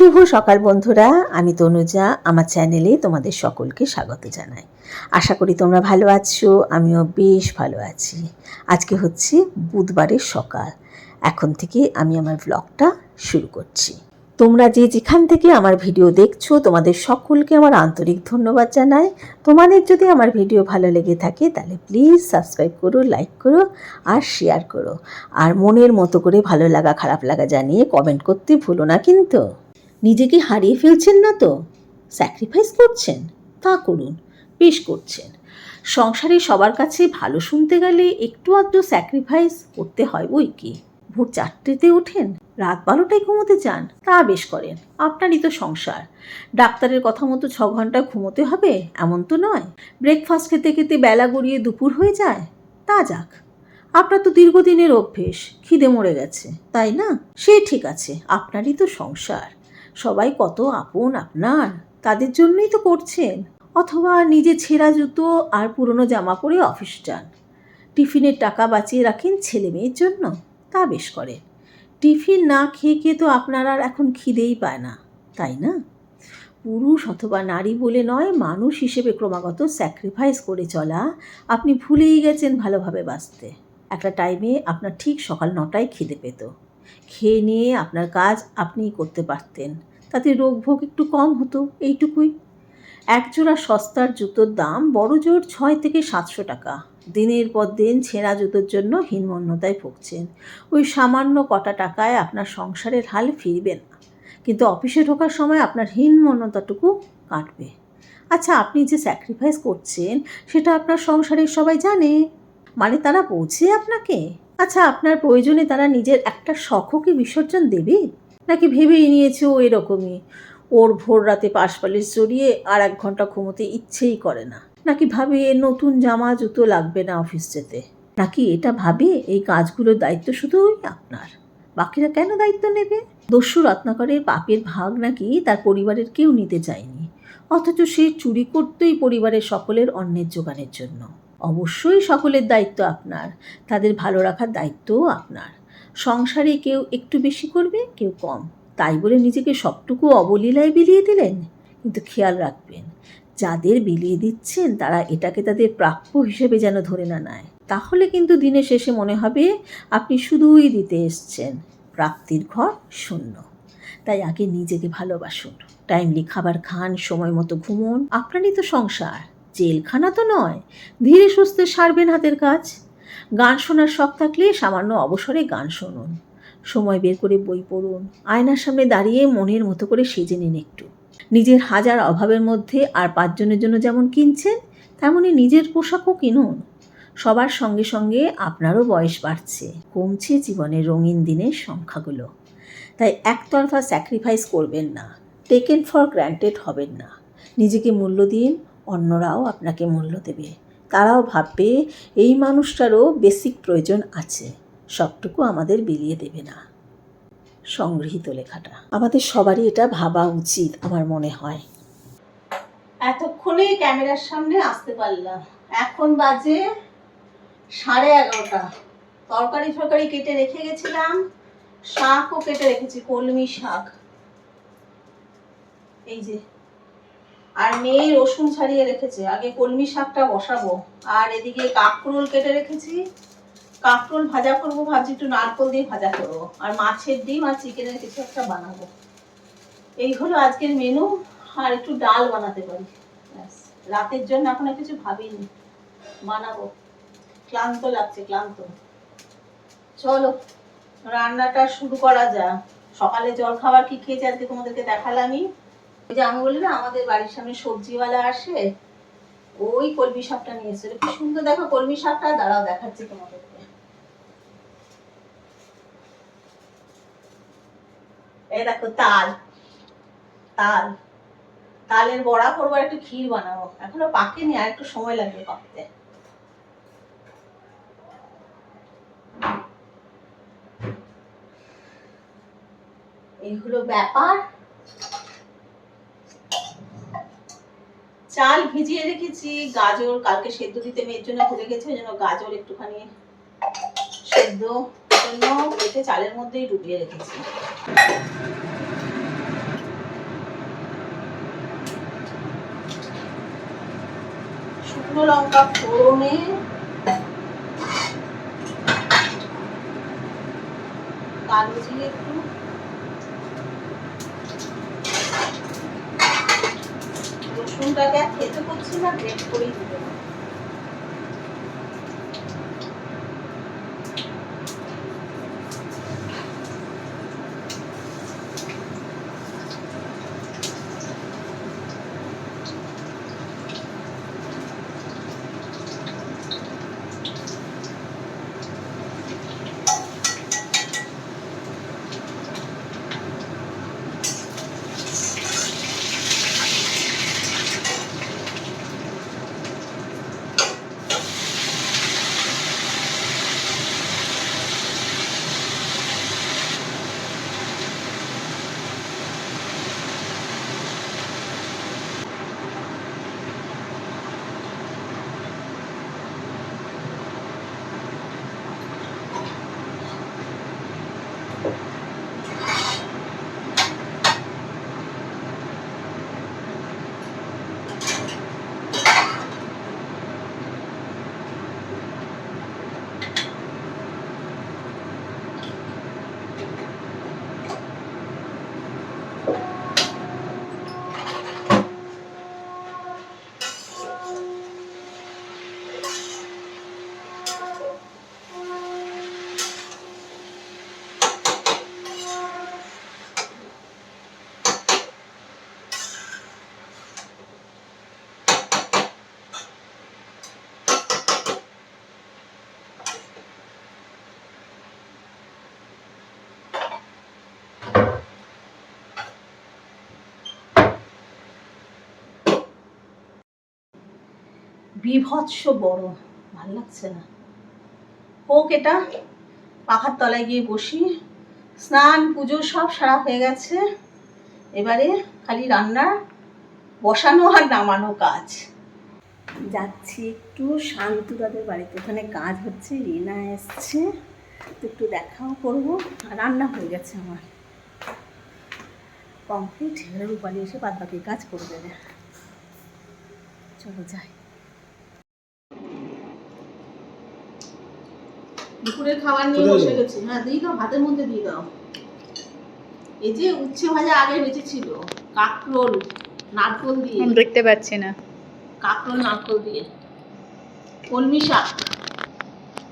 শুভ সকাল বন্ধুরা। আমি তনুজা, আমার চ্যানেলে তোমাদের সকলকে স্বাগত জানাই। আশা করি তোমরা ভালো আছো, আমিও বেশ ভালো আছি। আজকে হচ্ছে বুধবারের সকাল। এখন থেকে আমি আমার ব্লগটা শুরু করছি। তোমরা যে যেখান থেকে আমার ভিডিও দেখছ, তোমাদের সকলকে আমার আন্তরিক ধন্যবাদ জানাই। তোমাদের যদি আমার ভিডিও ভালো লেগে থাকে, তাহলে প্লিজ সাবস্ক্রাইব করো লাইক করো আর শেয়ার করো। আর মনের মতো করে ভালো লাগা, খারাপ লাগা জানিয়ে কমেন্ট করতে ভুলো না কিন্তু। নিজেকে হারিয়ে ফেলছেন না তো? স্যাক্রিফাইস করছেন? তা করুন, বেশ করছেন। সংসারে সবার কাছে ভালো শুনতে গেলে একটু আধটু স্যাক্রিফাইস করতে হয় বই কি? ভোর চারটেতে ওঠেন, রাত বারোটায় ঘুমোতে চান তা বেশ করেন আপনারই তো সংসার। ডাক্তারের কথা মতো ছ ঘণ্টা ঘুমোতে হবে, এমন তো নয়। ব্রেকফাস্ট খেতে খেতে বেলা গড়িয়ে দুপুর হয়ে যায়, তা যাক। আপনার তো দীর্ঘদিনের অভ্যেস, খিদে মরে গেছে, তাই না? সে ঠিক আছে আপনারই তো সংসার। সবাই কত আপন আপনার, তাদের জন্যই তো করছেন। অথবা নিজে ছেঁড়া জুতো আর পুরনো জামা পরে অফিস যান। টিফিনের টাকা বাঁচিয়ে রাখেন ছেলে মেয়ের জন্য, তা বেশ করেন টিফিন না খেয়ে খেয়ে তো আপনার আর এখন খিদেই পায় না, তাই না? পুরুষ অথবা নারী বলে নয়, মানুষ হিসেবে ক্রমাগত স্যাক্রিফাইস করে চলা, আপনি ভুলেই গেছেন ভালোভাবে বাঁচতে। একটা টাইমে আপনার ঠিক সকাল নটায় খিদে পেত। খেয়ে নিয়ে আপনার কাজ আপনিই করতে পারতেন। তাতে রোগ ভোগ একটু কম হতো, এইটুকুই। একজোড়া সস্তার জুতোর দাম বড় জোর ছয় থেকে সাতশো টাকা। দিনের পর দিন ছেঁড়া জুতোর জন্য হীনমন্যতায় ভুগছেন। ওই সামান্য কটা টাকায় আপনার সংসারের হাল ফিরবে না। কিন্তু অফিসে ঢোকার সময় আপনার হীনমন্যতাটুকু কাটবে। আচ্ছা আপনি যে স্যাক্রিফাইস করছেন, সেটা আপনার সংসারের সবাই জানে। মানে তারা পৌঁছে আপনাকে? আচ্ছা আপনার প্রয়োজনে তারা নিজের একটা শখও কি বিসর্জন দেবে? নাকি ভেবেই নিয়েছে ও এরকমই? ওর ভোর রাতে পাশ পালিশ জড়িয়ে আর এক ঘণ্টা ঘুমোতে ইচ্ছেই করে না। নাকি ভাবে নতুন জামা, জুতো লাগবে না অফিস যেতে? নাকি এটা ভাবে এই কাজগুলোর দায়িত্ব শুধুই আপনার? বাকিরা কেন দায়িত্ব নেবে? দস্যু রত্নাকরের পাপের ভাগ নাকি তার পরিবারের কেউ নিতে চায়নি? অথচ সে চুরি করতেই পরিবারের সকলের অন্যের যোগানের জন্য। অবশ্যই সকলের দায়িত্ব আপনার। তাদের ভালো রাখার দায়িত্বও আপনার। সংসারে কেউ একটু বেশি করবে, কেউ কম। তাই বলে নিজেকে সবটুকু অবলীলায় বিলিয়ে দিলেন? কিন্তু খেয়াল রাখবেন, যাদের বিলিয়ে দিচ্ছেন, তারা এটাকে তাদের প্রাপ্য হিসেবে যেন ধরে না নেয়। তাহলে কিন্তু দিনের শেষে মনে হবে, আপনি শুধুই দিতে এসছেন। প্রাপ্তির ঘর শূন্য। তাই আগে নিজেকে ভালোবাসুন। টাইমলি খাবার খান, সময় মতো ঘুমুন। আপনারই তো সংসার। জেলখানা তো নয়, ধীরে সুস্থে সারবেন হাতের কাজ। গান শোনার শখ থাকলে সামান্য অবসরে গান শুনুন। সময় বের করে বই পড়ুন, আয়নার সামনে দাঁড়িয়ে মনের মতো করে সেজে নিন একটু। নিজের হাজার অভাবের মধ্যে আর পাঁচজনের জন্য যেমন কিনছেন, তেমনই নিজের পোশাকও কিনুন। সবার সঙ্গে সঙ্গে আপনারও বয়স বাড়ছে, কমছে জীবনের রঙিন দিনের সংখ্যাগুলো। তাই একতরফা স্যাক্রিফাইস করবেন না, টেকেন ফর গ্র্যান্টেড হবেন না। নিজেকে মূল্য দিন অন্যরাও আপনাকে মূল্য দেবে। তারাও ভাববে, এই মানুষটারও বেসিক প্রয়োজন আছে। সবটুকু আমাদের বিলিয়ে দেবে না। সংগৃহীত লেখাটা। আমাদের সবারই এটা ভাবা উচিত, আমার মনে হয়। এতক্ষণে ক্যামেরার সামনে আসতে পারলাম। এখন বাজে সাড়ে এগারোটা। তরকারি ফরকারি কেটে রেখে গেছিলাম। শাকও কেটে রেখেছি, কলমি শাক। এই যে আর মেয়ে রসুন ছাড়িয়ে রেখেছে। আগে কলমি শাকটা বসাবো। আর এদিকে কাকরোল কেটে রেখেছি। কাকরোল ভাজা করব, ভাবছি একটু নারকল দিয়ে ভাজা করব। আর মাছের ডিম আর চিকেনের কিছু একটা বানাবো। এই হলো আজকের মেনু আর একটু ডাল বানাতে পারি। ব্যাস। রাতের জন্য এখন আর কিছু ভাবিনি। বানাবো। ক্লান্ত লাগছে, ক্লান্ত। চলো, রান্নাটা শুরু করা যাক। সকালে জল খাবার কি খেয়েছি আজকে তোমাদেরকে দেখালামই। ওই যে আমি বলি না, আমাদের বাড়ির সামনে সবজিওয়ালা আসে, ওই কলমি শাকটা নিয়ে কি সুন্দর দেখো কলমি শাকটা, দাঁড়াও দেখাচ্ছি তোমাদেরকে। এই দেখো তাল তাল, তালের বড়া করব একটু ক্ষীর বানাবো। এখনও পাকেনি, আর একটু সময় লাগবে পাকতে। এই হলো ব্যাপার। চাল ভিজিয়ে রেখেছি, গাজর কালকে সেদ্ধ দিতে মেয়ের জন্য ভুলে গেছে, ওই জন্য গাজর একটুখানি সেদ্ধ জন্য এতে চালের মধ্যেই ডুবিয়ে রেখেছি। শুকনো লঙ্কা ফোড়নে কালো জিরে একটু করছি গ্রেট করেই বিভৎস বড়, ভালো লাগছে না। হোক এটা, পাখার তলায় গিয়ে বসি। স্নান, পুজো সব সারা হয়ে গেছে। এবারে খালি রান্না, বসানো আর নামানো কাজ। যাচ্ছি একটু, শান্তু দাদের বাড়িতে। ওখানে কাজ হচ্ছে, রিনা এসছে। তো একটু দেখাও করব। রান্না হয়ে গেছে আমার। কমপ্লিট রূপালি এসে বাদ বাকি কাজ করবে চলো যাই। দুপুরের খাবার নিয়ে বসে গেছি। হ্যাঁ দিয়ে দাও ভাতের মধ্যে দিয়ে দাও। এই যে উচ্ছে ভাজা আগে বেঁচেছিল কাকরোল নারকোল দিয়ে। দেখতে পাচ্ছি না। কাকরোল নারকোল দিয়ে। কলমি শাক।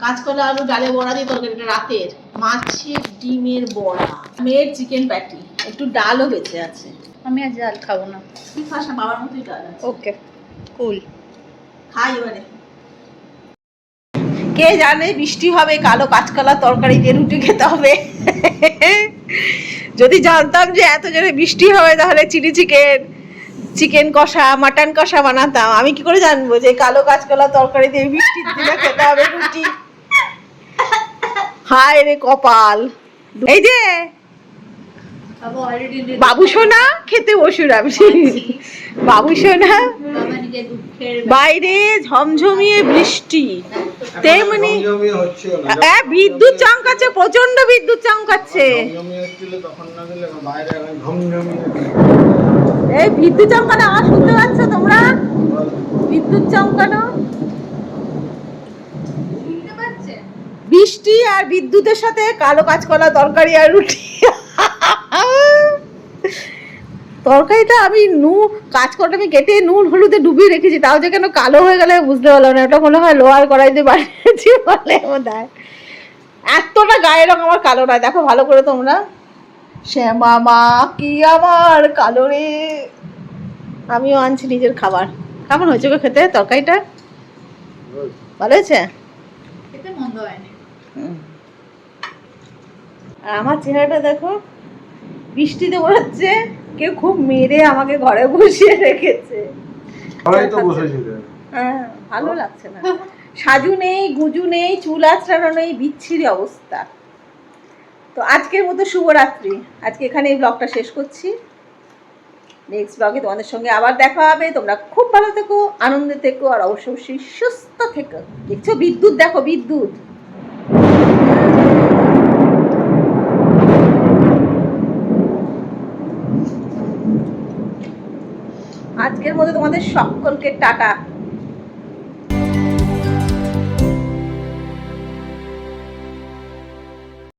কাঁচকলা আলু ডালে বড়া দিয়ে তরকারিটা রাতের। মাছের ডিমের বড়া। মেয়ের চিকেন প্যাটি একটু ডালও বেঁচে আছে। আমি আর জাল খাব না। তুই খাস না বাবার মতোই ডাল আছে। ওকে কুল খাই এবারে। কে জানে, বৃষ্টি হবে, কালো কাঁচকলা তরকারি দিয়ে রুটি খেতে হবে। যদি জানতাম যে এত জোরে বৃষ্টি হবে, তাহলে চিলি চিকেন চিকেন কষা, মাটন কষা বানাতাম। আমি কি করে জানব যে কালো কাঁচকলা তরকারি দিয়ে বৃষ্টির দিনে খেতে হবে রুটি? হায় রে কপাল। এই যে বাবু সোনা খেতে আপনি বাবু সোনা। বাইরে ঝমঝমিয়ে বৃষ্টি। তেমনি হ্যাঁ বিদ্যুৎ চমকাচ্ছে প্রচণ্ড বিদ্যুৎ চমকাচ্ছে। জমিয়ে হচ্ছিল তখন না দিলে বাইরে এখন ঝমঝমিয়ে এই বিদ্যুৎ চমকানো আওয়াজ শুনতে পাচ্ছ তোমরা? বিদ্যুৎ চমকানো। বৃষ্টি আর বিদ্যুতের সাথে কালো কাঁচকলা তরকারি আর রুটি। তরকারিটা আমি নু কাঁচকলাটা আমি কেটে নুন হলুদে ডুবিয়ে রেখেছি তাও যে কেন কালো হয়ে গেলে বুঝতে পারলাম না ওটা মনে হয় লোহার কড়াইতে বানিয়েছি বলে হয় এতটা গায়ের রং আমার কালো নয় দেখো ভালো করে তোমরা। শ্যামা মা কি আমার কালো রে। আমিও আনছি নিজের খাবার। কেমন হয়েছে গো খেতে তরকারিটা? ভালো হয়েছে? খেতে মন্দ হয়নি। আর আমার চেহারাটা দেখো বৃষ্টিতে মনে হচ্ছে কেউ খুব মেরে আমাকে ঘরে বসিয়ে রেখেছে। হ্যাঁ ভালো লাগছে না। সাজু নেই গুজু নেই চুল আছড়ানো নেই বিচ্ছিরি অবস্থা। তো আজকের মতো শুভরাত্রি। আজকে এখানে এই ব্লগটা শেষ করছি। নেক্সট ব্লগে তোমাদের সঙ্গে আবার দেখা হবে। তোমরা খুব ভালো থেকো আনন্দে থেকো আর অবশ্যই সুস্থ থেকো। দেখছ? বিদ্যুৎ দেখো বিদ্যুৎ। আজকের মধ্যে তোমাদের সকলকে টাটা।